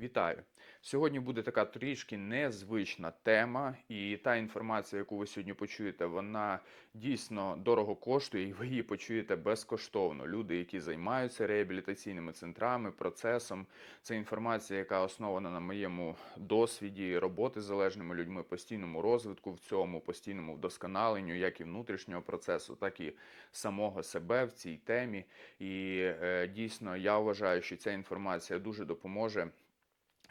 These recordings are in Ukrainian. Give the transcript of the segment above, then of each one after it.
Вітаю! Сьогодні буде така трішки незвична тема, і та інформація, яку ви сьогодні почуєте, вона дійсно дорого коштує, і ви її почуєте безкоштовно. Люди, які займаються реабілітаційними центрами, процесом. Це інформація, яка основана на моєму досвіді роботи з залежними людьми, постійному розвитку в цьому, постійному вдосконаленню, як і внутрішнього процесу, так і самого себе в цій темі. І е, дійсно я вважаю, що ця інформація дуже допоможе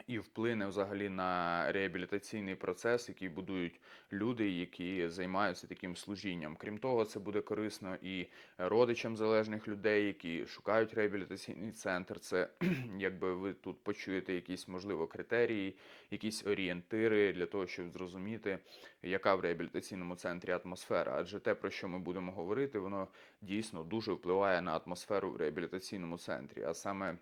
і вплине взагалі на реабілітаційний процес, який будують люди, які займаються таким служінням. Крім того, це буде корисно і родичам залежних людей, які шукають реабілітаційний центр. Це якби ви тут почуєте якісь можливо критерії, якісь орієнтири для того, щоб зрозуміти, яка в реабілітаційному центрі атмосфера. Адже те, про що ми будемо говорити, воно дійсно дуже впливає на атмосферу в реабілітаційному центрі, а саме.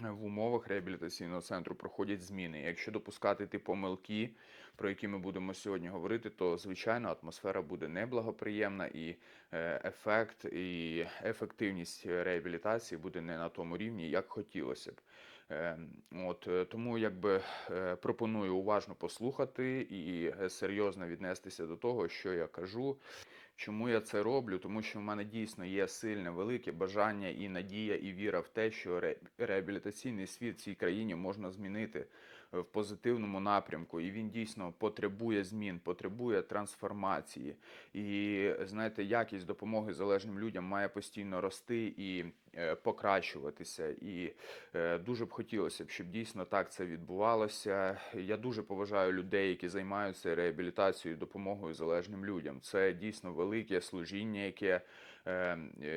В умовах реабілітаційного центру проходять зміни. Якщо допускати ті помилки, про які ми будемо сьогодні говорити, то звичайно атмосфера буде неблагоприємна і е, ефект і ефективність реабілітації буде не на тому рівні, як хотілося б. Е, От е, тому якби е, пропоную уважно послухати і серйозно віднестися до того, що я кажу. Чому я це роблю? Тому що в мене дійсно є сильне, велике бажання і надія, і віра в те, що ре- реабілітаційний світ в цій країні можна змінити в позитивному напрямку, і він дійсно потребує змін, потребує трансформації. І знаєте, якість допомоги залежним людям має постійно рости і е, покращуватися. І е, дуже б хотілося б, щоб дійсно так це відбувалося. Я дуже поважаю людей, які займаються реабілітацією, допомогою залежним людям. Це дійсно велике служіння, яке,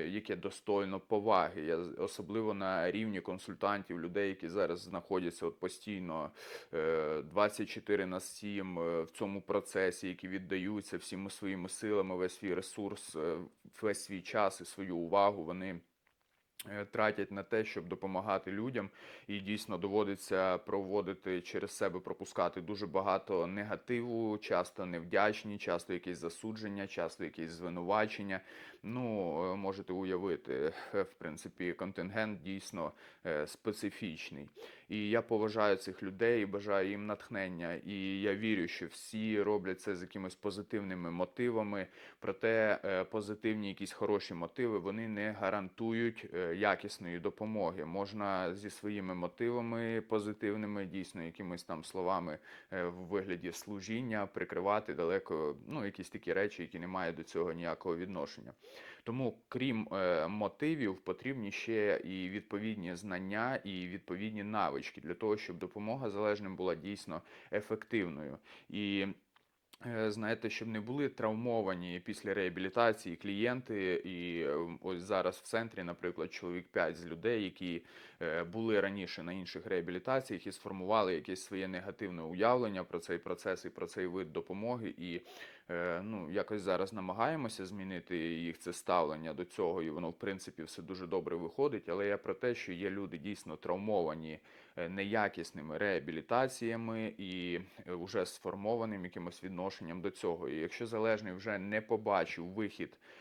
яке достойно поваги. Я особливо на рівні консультантів, людей, які зараз знаходяться от постійно е, 24 на 7 е, в цьому процесі, які віддаються всіми своїми силами, весь свій ресурс, е, весь свій час і свою увагу. Вони е, тратять на те, щоб допомагати людям, і дійсно доводиться проводити через себе, пропускати дуже багато негативу, часто невдячні, часто якісь засудження, часто якісь звинувачення. Ну, е, можете уявити, е, в принципі, контингент дійсно е, специфічний. І я поважаю цих людей, бажаю їм натхнення. І я вірю, що всі роблять це з якимись позитивними мотивами. Проте позитивні якісь хороші мотиви вони не гарантують якісної допомоги. Можна зі своїми мотивами позитивними, дійсно, якимись там словами в вигляді служіння прикривати далеко ну, якісь такі речі, які не мають до цього ніякого відношення. Тому, крім е, мотивів, потрібні ще і відповідні знання, і відповідні навички для того, щоб допомога залежним була дійсно ефективною. І е, знаєте, щоб не були травмовані після реабілітації клієнти. І е, ось зараз в центрі, наприклад, чоловік 5 з людей, які е, були раніше на інших реабілітаціях і сформували якесь своє негативне уявлення про цей процес і про цей вид допомоги. І ну, якось зараз намагаємося змінити їх це ставлення до цього, і воно, в принципі, все дуже добре виходить. Але я про те, що є люди дійсно травмовані е, неякісними реабілітаціями і е, вже сформованим якимось відношенням до цього. І якщо залежний вже не побачив вихід е,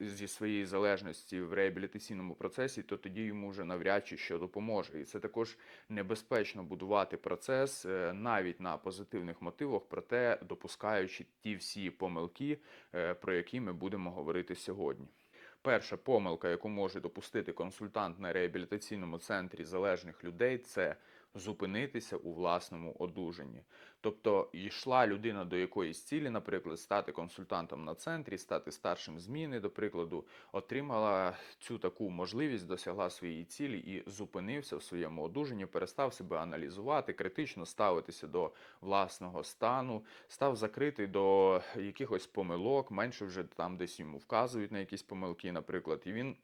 зі своєї залежності в реабілітаційному процесі, то тоді йому вже навряд чи що допоможе. І це також небезпечно будувати процес е, навіть на позитивних мотивах, проте допускаючи ті всі помилки, е, про які ми будемо говорити сьогодні. Перша помилка, яку може допустити консультант на реабілітаційному центрі залежних людей, це зупинитися у власному одужанні. Тобто йшла людина до якоїсь цілі, наприклад, стати консультантом на центрі, стати старшим зміни, до прикладу, отримала цю таку можливість, досягла своєї цілі і зупинився в своєму одужанні, перестав себе аналізувати, критично ставитися до власного стану, став закритий до якихось помилок, менше вже там десь йому вказують на якісь помилки, наприклад, і він.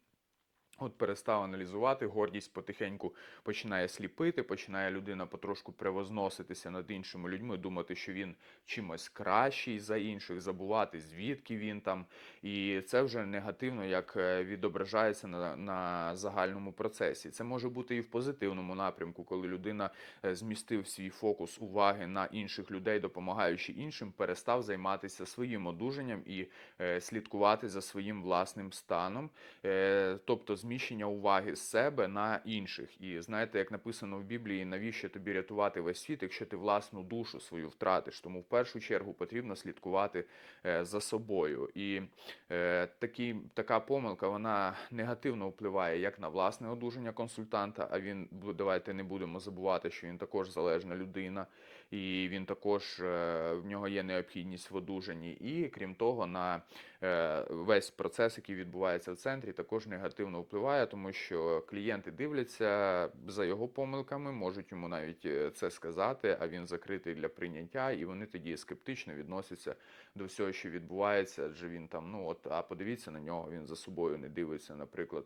От перестав аналізувати, гордість потихеньку починає сліпити, починає людина потрошку превозноситися над іншими людьми, думати, що він чимось кращий за інших, забувати, звідки він там. І це вже негативно як е, відображається на, на загальному процесі. Це може бути і в позитивному напрямку, коли людина е, змістив свій фокус уваги на інших людей, допомагаючи іншим, перестав займатися своїм одужанням і е, слідкувати за своїм власним станом, Е, тобто змінив зміщення уваги з себе на інших. І знаєте, як написано в Біблії, навіщо тобі рятувати весь світ, якщо ти власну душу свою втратиш? Тому в першу чергу потрібно слідкувати е, за собою. І е, такі, така помилка вона негативно впливає як на власне одужання консультанта. А він давайте не будемо забувати, що він також залежна людина, і він також е, в нього є необхідність в одужанні. І крім того, на е, весь процес, який відбувається в центрі, також негативно впливає, тому що клієнти дивляться за його помилками, можуть йому навіть е, це сказати, а він закритий для прийняття, і вони тоді скептично відносяться до всього, що відбувається, адже він там, ну от, а подивіться на нього, він за собою не дивиться, наприклад,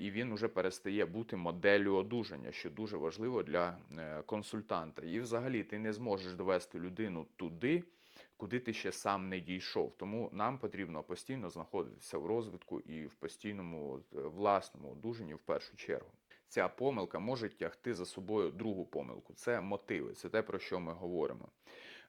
і він уже перестає бути моделлю одужання, що дуже важливо для е, консультанта. І взагалі ти не зможеш довести людину туди, куди ти ще сам не дійшов. Тому нам потрібно постійно знаходитися в розвитку і в постійному е, власному одужанні в першу чергу. Ця помилка може тягти за собою другу помилку. Це мотиви, це те, про що ми говоримо.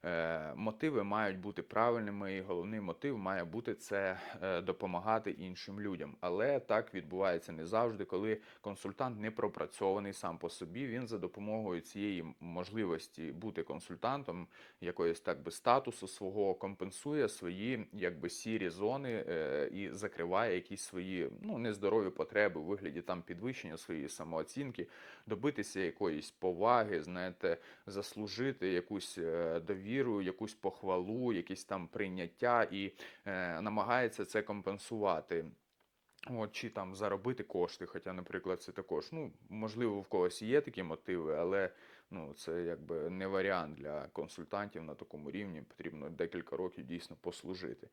Е, мотиви мають бути правильними, і головний мотив має бути це е, допомагати іншим людям. Але так відбувається не завжди, коли консультант не пропрацьований сам по собі. Він за допомогою цієї можливості бути консультантом, якоїсь так би статусу свого компенсує свої якби сірі зони е, і закриває якісь свої ну нездорові потреби у вигляді там підвищення своєї самооцінки, добитися якоїсь поваги, знаєте, заслужити якусь е, довіру, якусь похвалу, якісь там прийняття і е, намагається це компенсувати. От, чи там заробити кошти, хоча, наприклад, це також, ну, можливо, в когось є такі мотиви, але ну, це якби не варіант для консультантів на такому рівні. Потрібно декілька років дійсно послужити.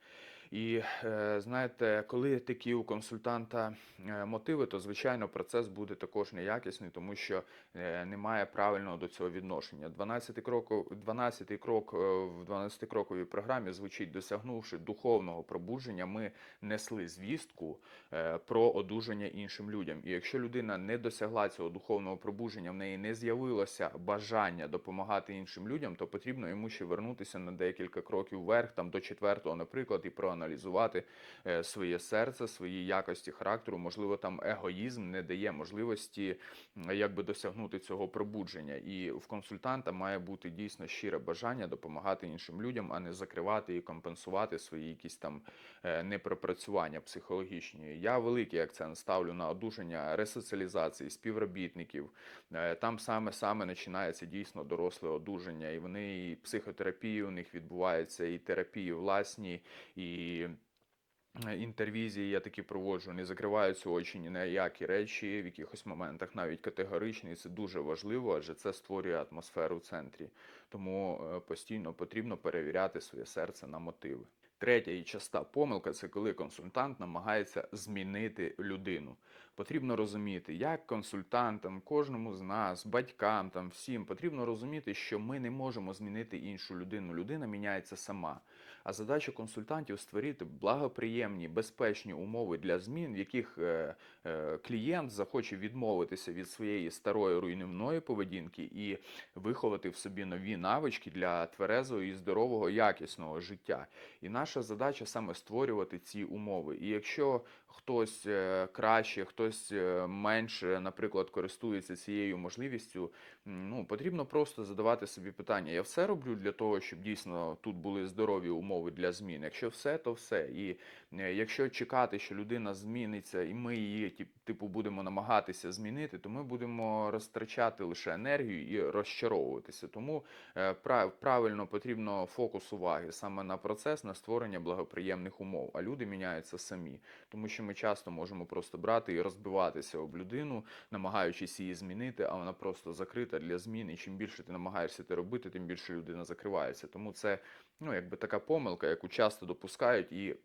І е, знаєте, коли такі у консультанта е, мотиви, то звичайно процес буде також неякісний, тому що е, немає правильного до цього відношення. 12 крок, 12 крок в 12-кроковій програмі звучить, досягнувши духовного пробудження, ми несли звістку про одужання іншим людям. І якщо людина не досягла цього духовного пробудження, в неї не з'явилося бажання допомагати іншим людям, то потрібно йому ще вернутися на декілька кроків вверх, там до четвертого, наприклад, і проаналізувати е, своє серце, свої якості характеру. Можливо, там егоїзм не дає можливості якби досягнути цього пробудження. І в консультанта має бути дійсно щире бажання допомагати іншим людям, а не закривати і компенсувати свої якісь там е, непропрацювання психологічні. Я великий акцент ставлю на одужання ресоціалізації співробітників. Е, Там саме саме починається дійсно доросле одужання, і вони і психотерапії у них відбувається, і терапії власні, і е, інтервізії я такі проводжу, не закриваються очі ні на які речі в якихось моментах, навіть категоричні. І це дуже важливо, адже це створює атмосферу в центрі. Тому е, постійно потрібно перевіряти своє серце на мотиви. Третя і часта помилка це коли консультант намагається змінити людину. Потрібно розуміти, як консультантам, кожному з нас, батькам, там всім потрібно розуміти, що ми не можемо змінити іншу людину. Людина міняється сама. А задача консультантів створити благоприємні, безпечні умови для змін, в яких е, е, клієнт захоче відмовитися від своєї старої руйнівної поведінки і виховати в собі нові навички для тверезого і здорового, якісного життя. І наша задача саме створювати ці умови. І якщо хтось е, краще, хтось е, менше, наприклад, користується цією можливістю, ну потрібно просто задавати собі питання: я все роблю для того, щоб дійсно тут були здорові умови для змін. Якщо все, то все. І якщо чекати, що людина зміниться, і ми її типу будемо намагатися змінити, то ми будемо розтрачати лише енергію і розчаровуватися. Тому е, прав- правильно потрібно фокус уваги саме на процес, на створення благоприємних умов. А люди міняються самі, тому що ми часто можемо просто брати і розбиватися об людину, намагаючись її змінити, а вона просто закрита для змін. І чим більше ти намагаєшся це робити, тим більше людина закривається. Тому це ну якби така помилка, яку часто допускають і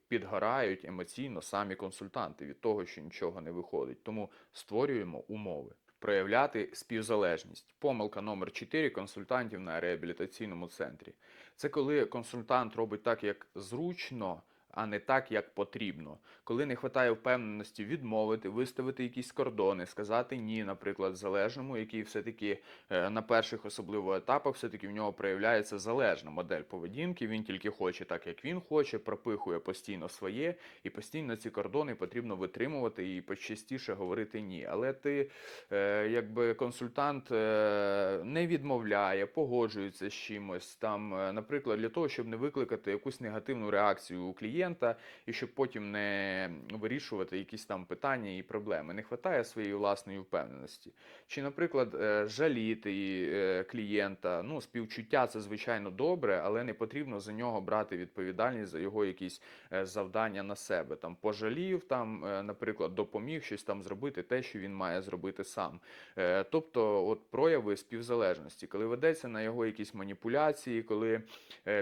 підгорають емоційно самі консультанти від того, що нічого не виходить. Тому створюємо умови. Проявляти співзалежність. Помилка номер 4 консультантів на реабілітаційному центрі. Це коли консультант робить так, як зручно, а не так, як потрібно. Коли не вистачає впевненості відмовити, виставити якісь кордони, сказати ні, наприклад, залежному, який все-таки е, на перших особливо етапах, все-таки в нього проявляється залежна модель поведінки. Він тільки хоче так, як він хоче, пропихує постійно своє, і постійно ці кордони потрібно витримувати і почастіше говорити ні. Але ти, е, якби консультант, е, не відмовляє, погоджується з чимось там, наприклад, для того, щоб не викликати якусь негативну реакцію у клієнта і щоб потім не вирішувати якісь там питання і проблеми. Не вистачає своєї власної впевненості. Чи, наприклад, е, жаліти е, клієнта, ну, співчуття це звичайно добре, але не потрібно за нього брати відповідальність за його якісь е, завдання на себе. Там пожалів, там, наприклад, допоміг щось там зробити, те, що він має зробити сам. Тобто, от прояви співзалежності, коли ведеться на його якісь маніпуляції, коли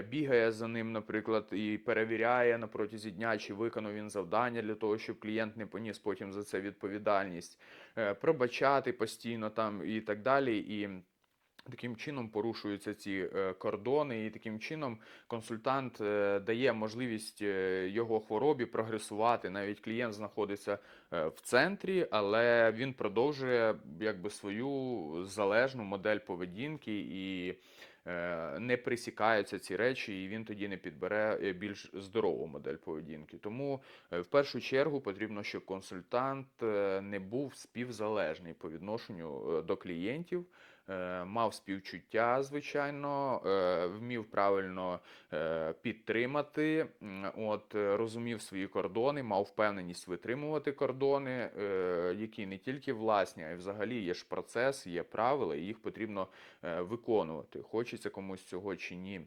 бігає за ним, наприклад, і перевіряє на протязі дня, чи виконав він завдання для того, щоб клієнт не поніс потім за це відповідальність, е, пробачати постійно там і так далі. І Таким чином порушуються ці е, кордони, і таким чином консультант е, дає можливість його хворобі прогресувати. Навіть клієнт знаходиться в центрі, але він продовжує якби свою залежну модель поведінки і не присікаються ці речі, і він тоді не підбере е, більш здорову модель поведінки. Тому е, в першу чергу потрібно, щоб консультант е, не був співзалежний по відношенню е, до клієнтів. Е, Мав співчуття, звичайно, е, вмів правильно е, підтримати, от розумів свої кордони, мав впевненість витримувати кордони, які не тільки власні, а й взагалі є ж процес, є правила, і їх потрібно виконувати. Хочеться комусь цього чи ні.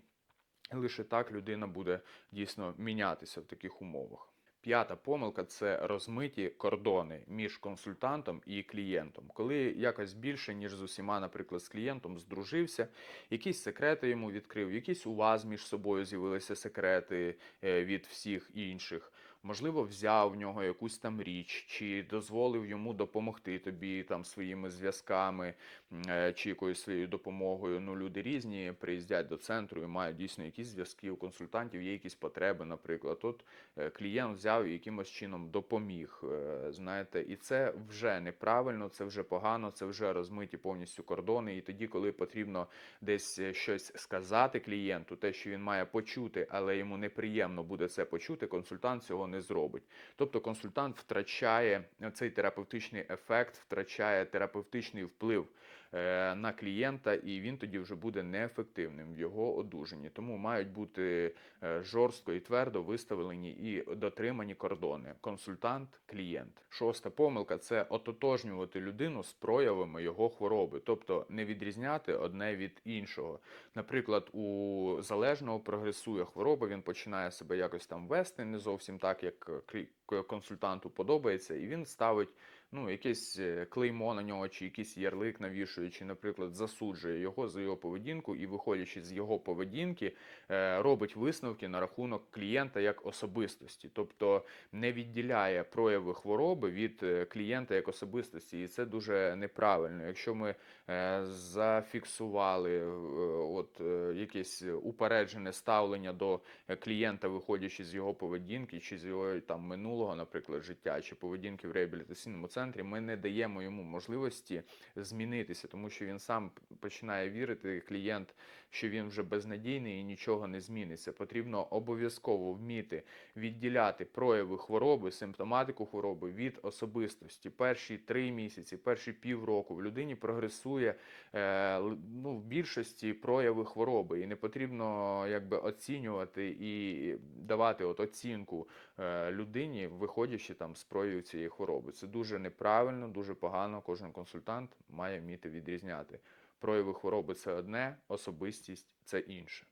Лише так людина буде дійсно мінятися в таких умовах. П'ята помилка це розмиті кордони між консультантом і клієнтом. Коли якось більше, ніж з усіма, наприклад, з клієнтом здружився, якісь секрети йому відкрив, якісь у вас між собою з'явилися секрети е, від всіх інших. Можливо, взяв в нього якусь там річ, чи дозволив йому допомогти тобі там своїми зв'язками е, чи якоюсь своєю допомогою. Ну, люди різні приїздять до центру і мають дійсно якісь зв'язки у консультантів, є якісь потреби, наприклад. От е, клієнт взяв і якимось чином допоміг. е, Знаєте, і це вже неправильно, це вже погано, це вже розмиті повністю кордони. І тоді, коли потрібно десь щось сказати клієнту, те, що він має почути, але йому неприємно буде це почути, консультант цього не зробить. Тобто консультант втрачає цей терапевтичний ефект, втрачає терапевтичний вплив е, на клієнта, і він тоді вже буде неефективним в його одужанні. Тому мають бути е, жорстко і твердо виставлені і дотримані кордони. Консультант, клієнт. Шоста помилка це ототожнювати людину з проявами його хвороби, тобто не відрізняти одне від іншого. Наприклад, у залежного прогресує хвороба, він починає себе якось там вести, не зовсім так, як консультанту подобається, і він ставить ну, якесь е, клеймо на нього, чи якийсь ярлик навішує, чи, наприклад, засуджує його за його поведінку, і, виходячи з його поведінки, е, робить висновки на рахунок клієнта як особистості, тобто не відділяє прояви хвороби від е, клієнта як особистості, і це дуже неправильно. Якщо ми зафіксували от якесь упереджене ставлення до клієнта, виходячи з його поведінки, чи з його там минулого, наприклад, життя, чи поведінки в реабілітаційному центрі, ми не даємо йому можливості змінитися, тому що він сам починає вірити, клієнт, що він вже безнадійний і нічого не зміниться. Потрібно обов'язково вміти відділяти прояви хвороби, симптоматику хвороби від особистості. Перші три місяці, перші півроку в людині прогресує е, ну, в більшості прояви хвороби, і не потрібно якби оцінювати і давати от оцінку е, людині, виходячи там з проявів цієї хвороби. Це дуже неправильно, дуже погано. Кожен консультант має вміти відрізняти. Прояви хвороби це одне, особистість це інше.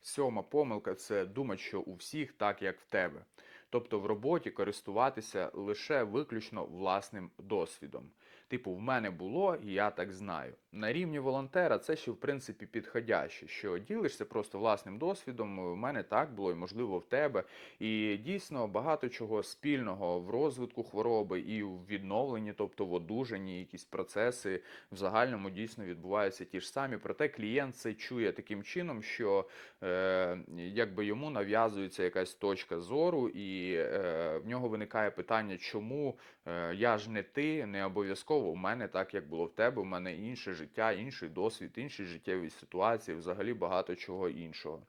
Сьома помилка це думати, що у всіх так, як в тебе. Тобто в роботі користуватися лише виключно власним досвідом. Типу, в мене було, і я так знаю. На рівні волонтера це ще в принципі підходяще, що ділишся просто власним досвідом. У мене так було, і можливо в тебе. І дійсно багато чого спільного в розвитку хвороби і в відновленні, тобто в одужанні, якісь процеси в загальному дійсно відбуваються ті ж самі. Проте клієнт це чує таким чином, що е, якби йому нав'язується якась точка зору, і е, в нього виникає питання, чому е, я ж не ти, не обов'язково в мене так, як було в тебе, в мене інше життя, інший досвід, інші життєві ситуації, взагалі багато чого іншого.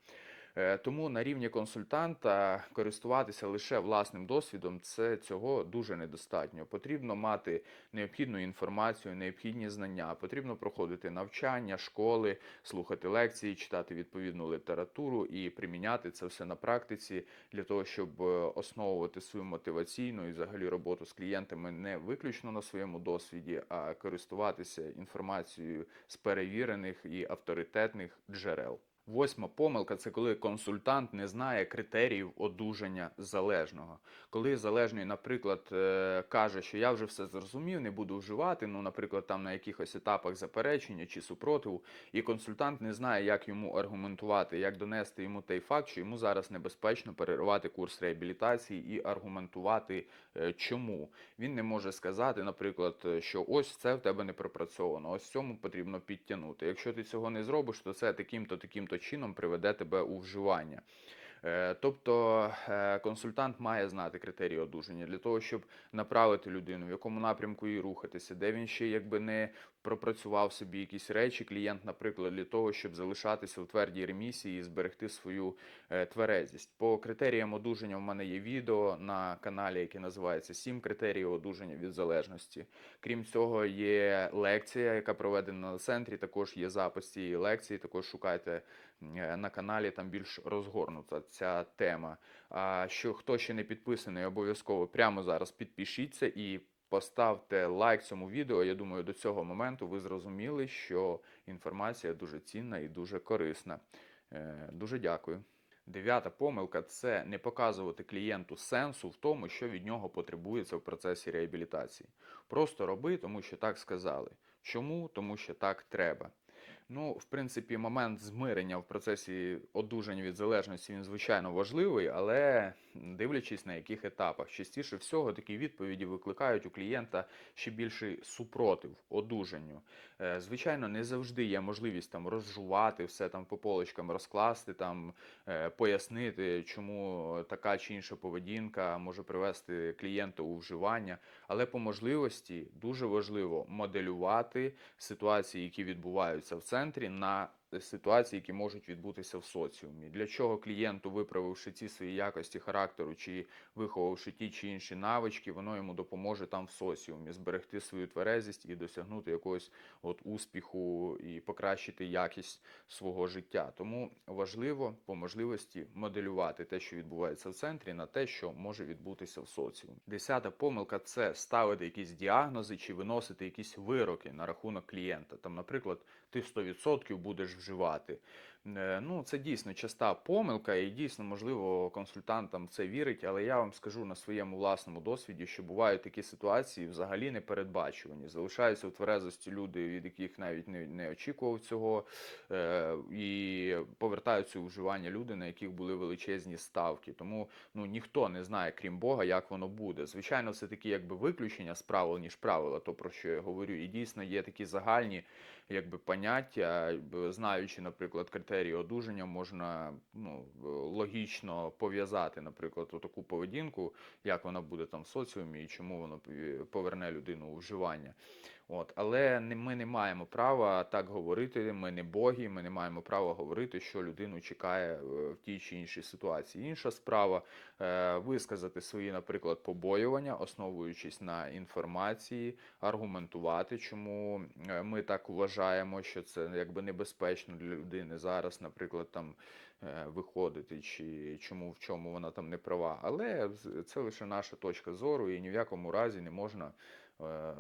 Е, Тому на рівні консультанта користуватися лише власним досвідом це цього дуже недостатньо. Потрібно мати необхідну інформацію, необхідні знання, потрібно проходити навчання, школи, слухати лекції, читати відповідну літературу і приміняти це все на практиці для того, щоб е, основувати свою мотиваційну і взагалі роботу з клієнтами не виключно на своєму досвіді, а користуватися інформацією з перевірених і авторитетних джерел. Восьма помилка це коли консультант не знає критеріїв одужання залежного. Коли залежний, наприклад, е, каже, що я вже все зрозумів, не буду вживати, ну, наприклад, там на якихось етапах заперечення чи супротиву, і консультант не знає, як йому аргументувати, як донести йому той факт, що йому зараз небезпечно переривати курс реабілітації і аргументувати, е, чому. Він не може сказати, наприклад, е, що ось це в тебе не пропрацьовано, ось цьому потрібно підтягнути. Якщо ти цього не зробиш, то це таким-то таким-то чином приведе тебе у вживання. Е, Тобто е, консультант має знати критерії одужання для того, щоб направити людину, в якому напрямку їй рухатися, де він ще якби не пропрацював собі якісь речі, клієнт, наприклад, для того, щоб залишатися у твердій ремісії і зберегти свою е, тверезість. По критеріям одужання в мене є відео на каналі, яке називається Сім критеріїв одужання від залежності. Крім цього, є лекція, яка проведена на центрі. Також є запис цієї лекції. Також шукайте на каналі, там більш розгорнута ця тема. А що хто ще не підписаний, обов'язково прямо зараз підпишіться і поставте лайк цьому відео. Я думаю, до цього моменту ви зрозуміли, що інформація дуже цінна і дуже корисна. Е, Дуже дякую. Дев'ята помилка це не показувати клієнту сенсу в тому, що від нього потребується в процесі реабілітації. Просто роби, тому що так сказали. Чому? Тому що так треба. Ну, в принципі, момент змирення в процесі одужання від залежності він звичайно важливий, але дивлячись на яких етапах. Частіше всього такі відповіді викликають у клієнта ще більший супротив одужанню. Е, Звичайно, не завжди є можливість там розжувати все там по полочкам, розкласти там, е, пояснити, чому така чи інша поведінка може привести клієнта у вживання. Але по можливості дуже важливо моделювати ситуації, які відбуваються в центрі, на ситуації, які можуть відбутися в соціумі. Для чого клієнту, виправивши ці свої якості характеру чи виховавши ті чи інші навички, воно йому допоможе там в соціумі зберегти свою тверезість і досягнути якогось от успіху і покращити якість свого життя. Тому важливо по можливості моделювати те, що відбувається в центрі, на те, що може відбутися в соціумі. Десята помилка це ставити якісь діагнози чи виносити якісь вироки на рахунок клієнта. Там, наприклад, ти 100% будеш вживати. Е, Ну, це дійсно часта помилка, і дійсно, можливо, консультантам це вірить, але я вам скажу на своєму власному досвіді, що бувають такі ситуації взагалі непередбачувані. Залишаються у тверезості люди, від яких навіть не, не очікував цього, е, і повертаються у вживання люди, на яких були величезні ставки. Тому ну, ніхто не знає, крім Бога, як воно буде. Звичайно, це такі якби виключення з правил, ніж правила, то про що я говорю. І дійсно є такі загальні якби поняття, знаючи, наприклад, критерії одужання, можна ну, логічно пов'язати, наприклад, таку поведінку, як вона буде там в соціумі і чому воно поверне людину у вживання. От, але ми не маємо права так говорити. Ми не боги, ми не маємо права говорити, що людину чекає е, в тій чи іншій ситуації. Інша справа е, висказати свої, наприклад, побоювання, основуючись на інформації, аргументувати, чому е, ми так вважаємо, що це якби небезпечно для людини зараз, наприклад, там е, виходити, чи чому в чому вона там не права. Але це лише наша точка зору, і ні в якому разі не можна е,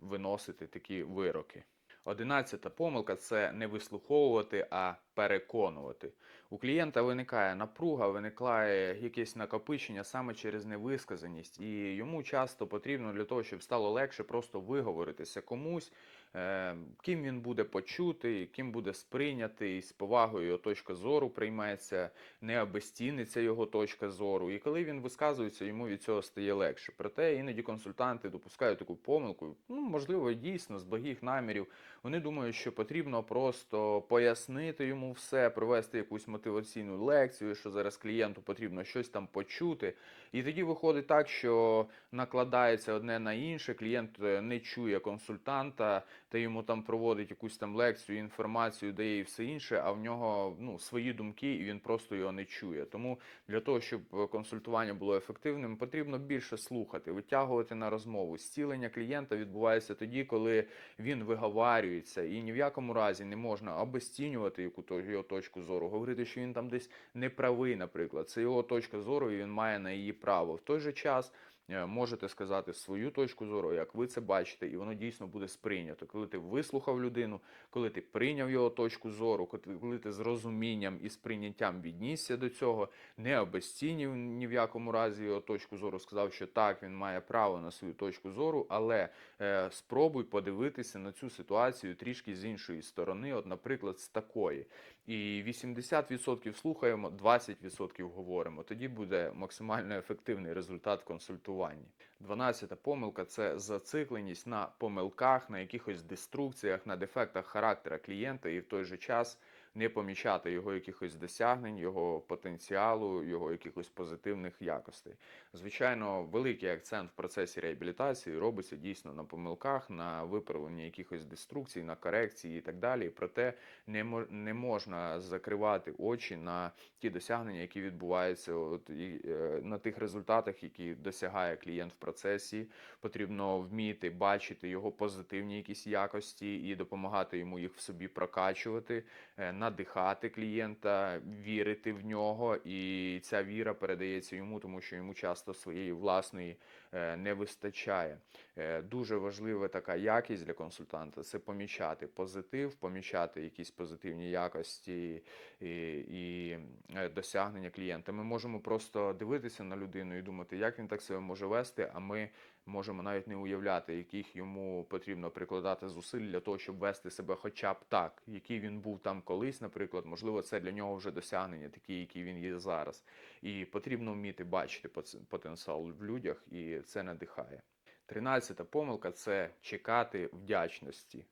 виносити такі вироки. Одинадцята помилка це не вислуховувати, а переконувати. У клієнта виникає напруга, виникає якесь накопичення саме через невисказаність, і йому часто потрібно для того, щоб стало легше просто виговоритися комусь, е, ким він буде почутий, ким буде сприйнятий, з повагою його точка зору прийметься, не обезціниться його точка зору. І коли він висказується, йому від цього стає легше. Проте іноді консультанти допускають таку помилку, ну можливо, дійсно з благих намірів. Вони думають, що потрібно просто пояснити йому все, провести якусь мотиваційну лекцію, що зараз клієнту потрібно щось там почути. І тоді виходить так, що накладається одне на інше. Клієнт е, не чує консультанта, та йому там проводить якусь там лекцію, інформацію, дає і все інше, а в нього ну, свої думки, і він просто його не чує. Тому для того, щоб консультування було ефективним, потрібно більше слухати, витягувати на розмову. Зцілення клієнта відбувається тоді, коли він виговарюється, і ні в якому разі не можна обесцінювати яку його точку зору, говорити, що він там десь неправий, наприклад. Це його точка зору, і він має на її право. В той же час. Е, Можете сказати свою точку зору, як ви це бачите, і воно дійсно буде сприйнято. Коли ти вислухав людину, коли ти прийняв його точку зору, коли ти- з розумінням і сприйняттям віднісся до цього, не обезцінив ні в якому разі його точку зору, сказав, що так, він має право на свою точку зору, але е, спробуй подивитися на цю ситуацію трішки з іншої сторони, от, наприклад, з такої. І 80% слухаємо, 20% говоримо. Тоді буде максимально ефективний результат в консультуванні. Дванадцята помилка це зацикленість на помилках, на якихось деструкціях, на дефектах характера клієнта, і в той же час не помічати його якихось досягнень, його потенціалу, його якихось позитивних якостей. Звичайно, великий акцент в процесі реабілітації робиться дійсно на помилках, на виправленні якихось деструкцій, на корекції і так далі. Проте не мо- не можна закривати очі на ті досягнення, які відбуваються, от і е, на тих результатах, які досягає клієнт в процесі. Потрібно вміти бачити його позитивні якісь якості і допомагати йому їх в собі прокачувати, е, надихати клієнта, вірити в нього, і ця віра передається йому, тому що йому часто своєї власної е, не вистачає. Е, Дуже важлива така якість для консультанта це помічати позитив, помічати якісь позитивні якості і, е, досягнення клієнта. Ми можемо просто дивитися на людину і думати, як він так себе може вести, а ми можемо навіть не уявляти, яких йому потрібно прикладати зусиль для того, щоб вести себе хоча б так, який він був там колись, наприклад, можливо, це для нього вже досягнення, такі, які він є зараз. І потрібно вміти бачити потенціал в людях, і це надихає. Тринадцята помилка це чекати вдячності.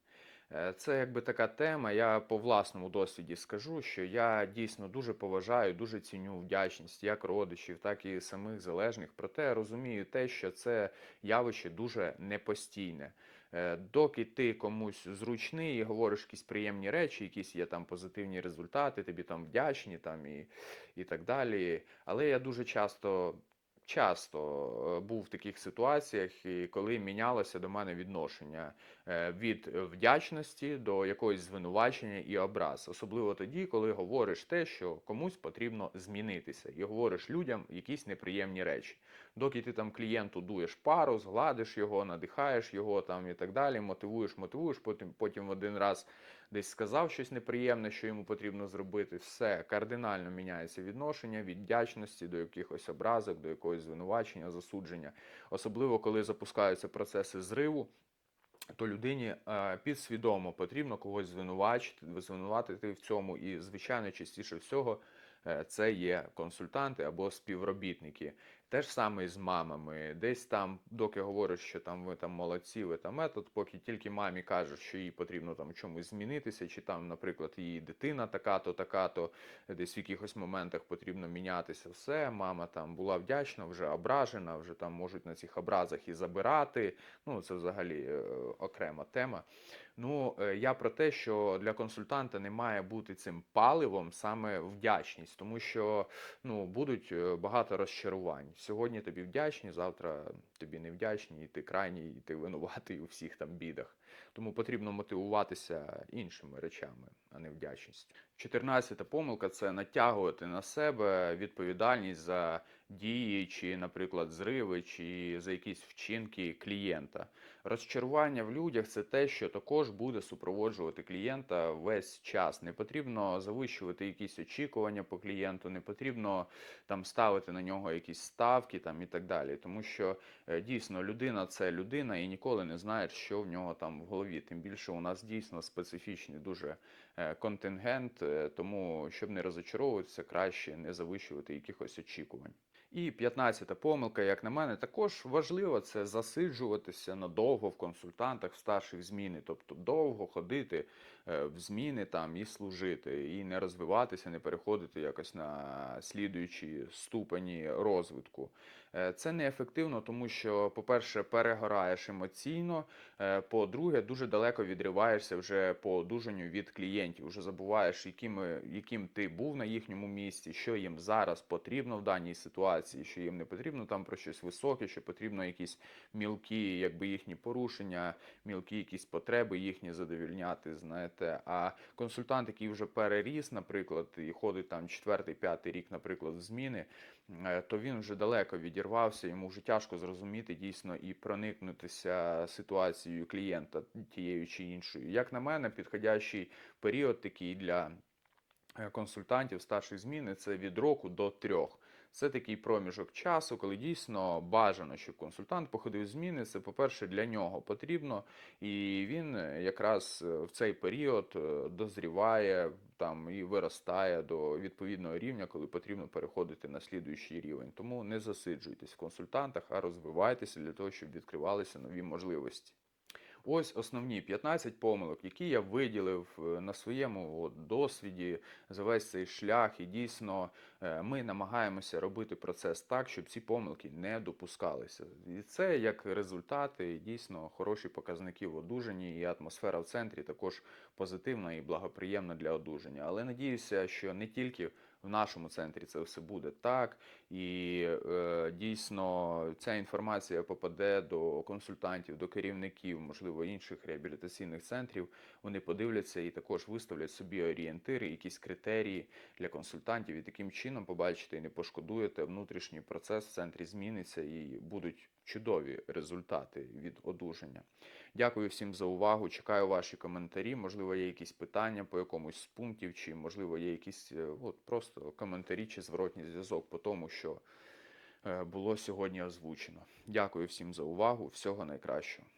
Е, Це якби така тема. Я по власному досвіді скажу, що я дійсно дуже поважаю, дуже ціню вдячність як родичів, так і самих залежних. Проте розумію те, що це явище дуже непостійне. Е, Доки ти комусь зручний і говориш якісь приємні речі, якісь є там позитивні результати, тобі там вдячні там і, і так далі. Але я дуже часто часто е, був в таких ситуаціях, і коли мінялося до мене відношення е, від вдячності до якогось звинувачення і образ. Особливо тоді, коли говориш те, що комусь потрібно змінитися, і говориш людям якісь неприємні речі. Доки ти там клієнту дуєш пару, згладиш його, надихаєш його там і так далі, мотивуєш, мотивуєш, потім, потім один раз десь сказав щось неприємне, що йому потрібно зробити, все кардинально міняється відношення від вдячності до якихось образок, до якогось звинувачення, засудження. Особливо коли запускаються процеси зриву. То людині е, підсвідомо потрібно когось звинувачити, звинуватити в цьому, і звичайно, частіше всього е, це є консультанти або співробітники. Те ж саме і з мамами. Десь там, доки говориш, що там ви там молодці, ви там метод, поки тільки мамі кажуть, що їй потрібно там чомусь змінитися, чи там, наприклад, її дитина така-то, така-то, десь в якихось моментах потрібно мінятися. Все, мама там була вдячна, вже ображена, вже там можуть на цих образах і забирати. Ну, це взагалі е, окрема тема. Ну, е, я про те, що для консультанта не має бути цим паливом саме вдячність, тому що ну, будуть е, багато розчарувань. Сьогодні тобі вдячні, завтра тобі не вдячні, і ти крайній, і ти винуватий у всіх там бідах. Тому потрібно мотивуватися іншими речами, а не вдячністю. Чотирнадцята помилка це натягувати на себе відповідальність за дії, чи, наприклад, зриви, чи за якісь вчинки клієнта. Розчарування в людях це те, що також буде супроводжувати клієнта весь час. Не потрібно завищувати якісь очікування по клієнту, не потрібно там ставити на нього якісь ставки там і так далі. Тому що е, дійсно людина це людина і ніколи не знає, що в нього там в голові. Тим більше у нас дійсно специфічний дуже е, контингент, е, тому щоб не розочаровуватися, краще не завищувати якихось очікувань. І 15-та помилка, як на мене, також важливо це засиджуватися надовго в консультантах в старших зміни, тобто довго ходити е, в зміни там і служити, і не розвиватися, не переходити якось на слідуючі ступені розвитку. Е, Це неефективно, тому що, по-перше, перегораєш емоційно, е, по-друге, дуже далеко відриваєшся вже по одужанню від клієнтів. Вже забуваєш, якими, яким ти був на їхньому місці, що їм зараз потрібно в даній ситуації, що їм не потрібно там про щось високе, що потрібно якісь мілкі, якби їхні порушення, мілкі якісь потреби їхні задовільняти. Знаєте, а консультант, який вже переріс, наприклад, і ходить там четвертий, п'ятий рік, наприклад, в зміни, е, то він вже далеко відірвався, йому вже тяжко зрозуміти дійсно і проникнутися ситуацією клієнта тією чи іншою. Як на мене, підходящий період такий для е, консультантів старших зміни це від року до трьох. Це такий проміжок часу, коли дійсно бажано, щоб консультант походив зміни. Це, по-перше, для нього потрібно, і він е, якраз е, в цей період е, дозріває там і виростає до відповідного рівня, коли потрібно переходити на слідуючий рівень. Тому не засиджуйтесь в консультантах, а розвивайтеся для того, щоб відкривалися нові можливості. Ось основні 15 помилок, які я виділив е, на своєму досвіді за весь цей шлях. І дійсно е, ми намагаємося робити процес так, щоб ці помилки не допускалися. І це як результати дійсно хороші показники в одужанні, і атмосфера в центрі також позитивна і благоприємна для одужання. Але надіюся, що не тільки в нашому центрі це все буде так, і е, дійсно ця інформація попаде до консультантів, до керівників, можливо, інших реабілітаційних центрів. Вони подивляться і також виставлять собі орієнтири, якісь критерії для консультантів, і таким чином побачите і не пошкодуєте. Внутрішній процес в центрі зміниться і будуть чудові результати від одужання. Дякую всім за увагу. Чекаю ваші коментарі. Можливо, є якісь питання по якомусь з пунктів, чи можливо є якісь е, от, просто коментарі чи зворотній зв'язок по тому, що е, було сьогодні озвучено. Дякую всім за увагу. Всього найкращого.